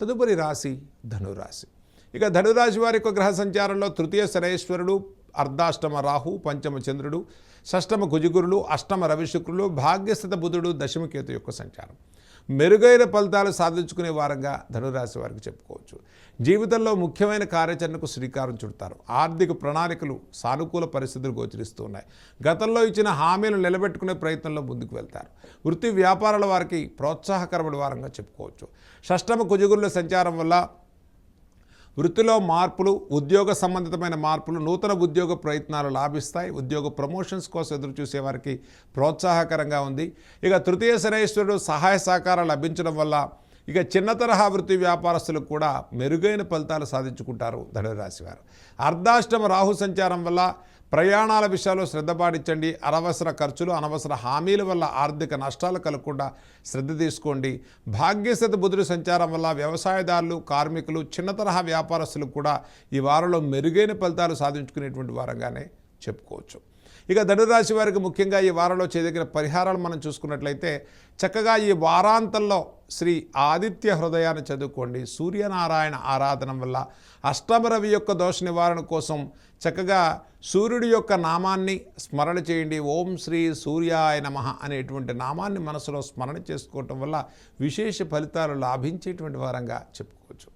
తదుపరి రాశి ధనురాశి. ఇక ధనురాశి వారి యొక్క గ్రహ సంచారంలో తృతీయ శరేశ్వరుడు అర్ధాష్టమ రాహు పంచమ చంద్రుడు షష్టమ కుజుగురులు అష్టమ రవిశుక్రులు భాగ్యస్థిత బుధుడు దశమకేతు యొక్క సంచారం. మెరుగైన ఫలితాలు సాధించుకునే వారంగా ధనురాశి వారికి చెప్పుకోవచ్చు. జీవితంలో ముఖ్యమైన కార్యాచరణకు శ్రీకారం చుడతారు. ఆర్థిక ప్రణాళికలు సానుకూల పరిస్థితులు గోచరిస్తున్నాయి. గతంలో ఇచ్చిన హామీలను నిలబెట్టుకునే ప్రయత్నంలో ముందుకు వెళ్తారు. వృత్తి వ్యాపారాల వారికి ప్రోత్సాహకరమైన వారంగా చెప్పుకోవచ్చు. షష్టమ కుజుగురుల సంచారం వల్ల వృత్తిలో మార్పులు ఉద్యోగ సంబంధితమైన మార్పులు నూతన ఉద్యోగ ప్రయత్నాలు లాభిస్తాయి. ఉద్యోగ ప్రమోషన్స్ కోసం ఎదురు చూసే వారికి ప్రోత్సాహకరంగా ఉంది. ఇక తృతీయ శనేశ్వరుడు సహాయ సహకారాలు లభించడం వల్ల ఇక చిన్న తరహా వృత్తి వ్యాపారస్తులకు కూడా మెరుగైన ఫలితాలు సాధించుకుంటారు ధనురాశి వారు. అర్ధాష్టమ రాహు సంచారం వల్ల ప్రయాణాల విషయాల్లో శ్రద్ధ పాటించండి. అనవసర ఖర్చులు అనవసర హామీల వల్ల ఆర్థిక నష్టాలు కలగకుండా శ్రద్ధ తీసుకోండి. భాగ్యశత బుధుడు సంచారం వల్ల వ్యవసాయదారులు కార్మికులు చిన్న తరహా వ్యాపారస్తులు కూడా ఈ వారంలో మెరుగైన ఫలితాలు సాధించుకునేటువంటి వారంగానే చెప్పుకోవచ్చు. ఇక ధనురాశి వారికి ముఖ్యంగా ఈ వారంలో చేయదగిన పరిహారాలు మనం చూసుకున్నట్లయితే చక్కగా ఈ వారాంతంలో శ్రీ ఆదిత్య హృదయాన్ని చదువుకోండి. సూర్యనారాయణ ఆరాధన వల్ల అష్టమరవి యొక్క దోష నివారణ కోసం చక్కగా సూర్యుడి యొక్క నామాన్ని స్మరణ చేయండి. ఓం శ్రీ సూర్యాయ నమ అనేటువంటి నామాన్ని మనసులో స్మరణ చేసుకోవటం వల్ల విశేష ఫలితాలు లాభించేటువంటి వారంగా చెప్పుకోవచ్చు.